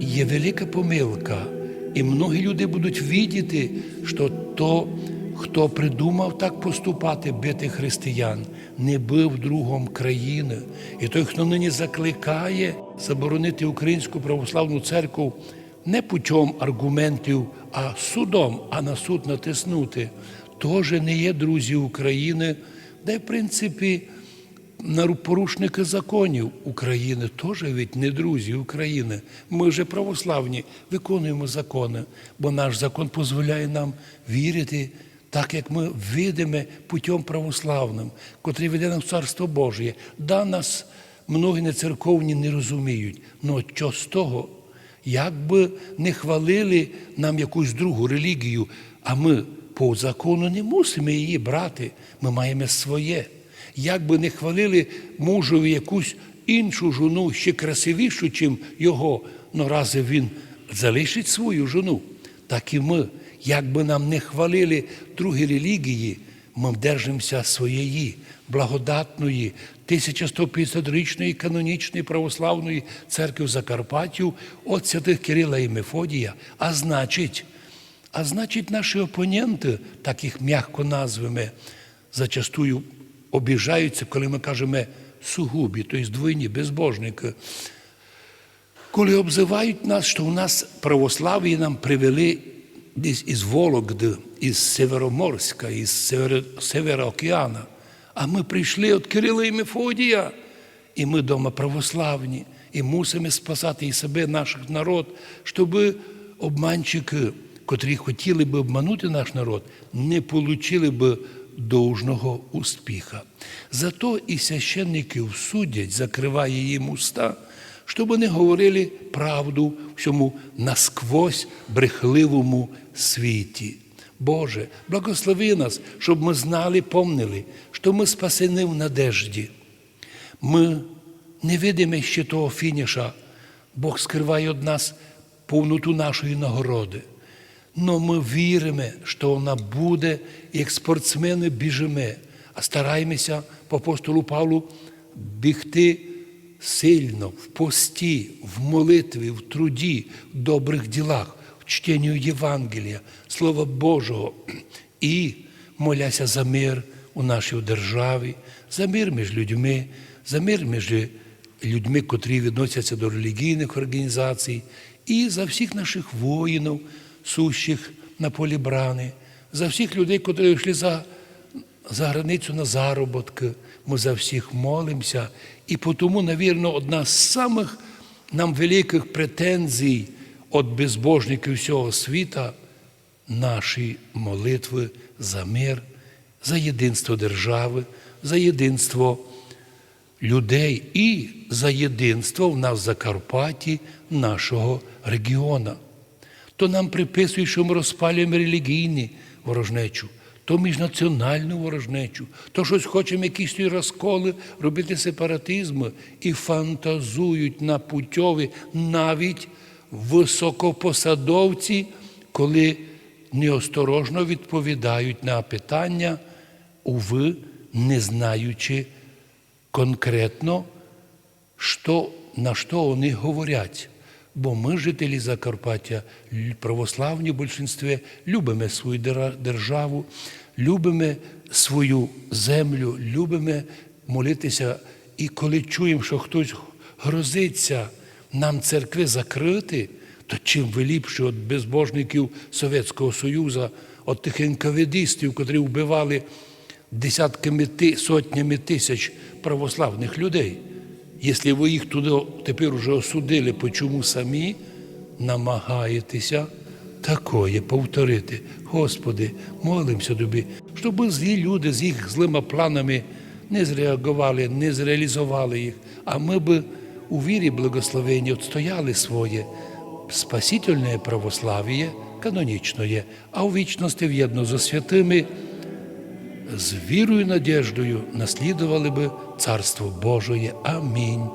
є велика помилка, і многі люди будуть видіти, що то, хто придумав так поступати, бити християн, не бив другом країни. І той, хто нині закликає заборонити українську православну церкву не путем аргументів, а судом, а на суд натиснути, теж не є друзі України, де, в принципі, порушники законів України теж ведь не друзі України. Ми вже православні виконуємо закони, бо наш закон дозволяє нам вірити, так як ми видимо путем православним, котрий веде нам в Царство Божє. Да, нас многі нецерковні не розуміють. Ну що з того? Як би не хвалили нам якусь другу релігію, а ми по закону не мусимо її брати, ми маємо своє. Як би не хвалили мужові якусь іншу жону, ще красивішу, чим його, ну разве він залишить свою жону, так і ми. Як би нам не хвалили другі релігії, ми держимося своєї благодатної 1150-річної канонічної православної церкви в Закарпаттю от святих Кирила і Мефодія. А значить, а значить, наші опоненти, так їх м'яко назвемо, зачастую обіжаються, коли ми кажемо сугубі, тобто двойні, безбожники. Коли обзивають нас, що у нас православ'я нам привели десь із Вологди, із Североморська, із Север... Североокеана, а ми прийшли від Кирила і Мефодія, і ми дома православні, і мусимо спасати і себе, наш народ, щоб обманщики, котрі хотіли би обманути наш народ, не отримали б должного успіха. Зато і священників судять, закриває їм уста, щоб не говорили правду в цьому насквозь брехливому світі. Боже, благослови нас, щоб ми знали, помнили, що ми спасені в надежді. Ми не видимо ще того фініша. Бог скриває від нас повноту нашої нагороди. Но ми віримо, що вона буде, і як спортсмени біжимо, а стараємося по апостолу Павлу бігти сильно в пості, в молитві, в труді, в добрих ділах, в чтенню Євангелія, Слова Божого і моляся за мир у нашій державі, за мир між людьми, за мир між людьми, котрі відносяться до релігійних організацій, і за всіх наших воїнів, сущих на полі брани, за всіх людей, котрі йшли за, за границю на заробітки. Ми за всіх молимося. І тому, навірно, одна з самих нам великих претензій від безбожників всього світа наші молитви за мир, за єдинство держави, за єдинство людей і за єдинство в нас в Закарпатті нашого регіону. То нам приписують, що ми розпалюємо релігійні ворожнечу, то міжнаціональну ворожнечу, то щось хочемо якісь розколи, робити сепаратизми і фантазують на путьові навіть високопосадовці, коли неосторожно відповідають на питання, уви, не знаючи конкретно, що, на що вони говорять. Бо ми, жителі Закарпаття, православні в більшинстві, любимо свою державу, любимо свою землю, любимо молитися. І коли чуємо, що хтось грозиться нам церкви закрити, то чим ви ліпше від безбожників Совєтського Союзу, від тих енкаведистів, котрі вбивали десятками сотнями тисяч православних людей. Якщо ви їх туди тепер уже осудили, почому самі намагаєтеся такое повторити. Господи, молимося тобі, щоб злі люди з їх злими планами не зреагували, не зреалізували їх, а ми би у вірі благословенні відстояли своє спасительне православ'я, канонічне, а у вічності в'єдно зі святими з вірою і надіждою наслідували би Царство Божоє. Амінь.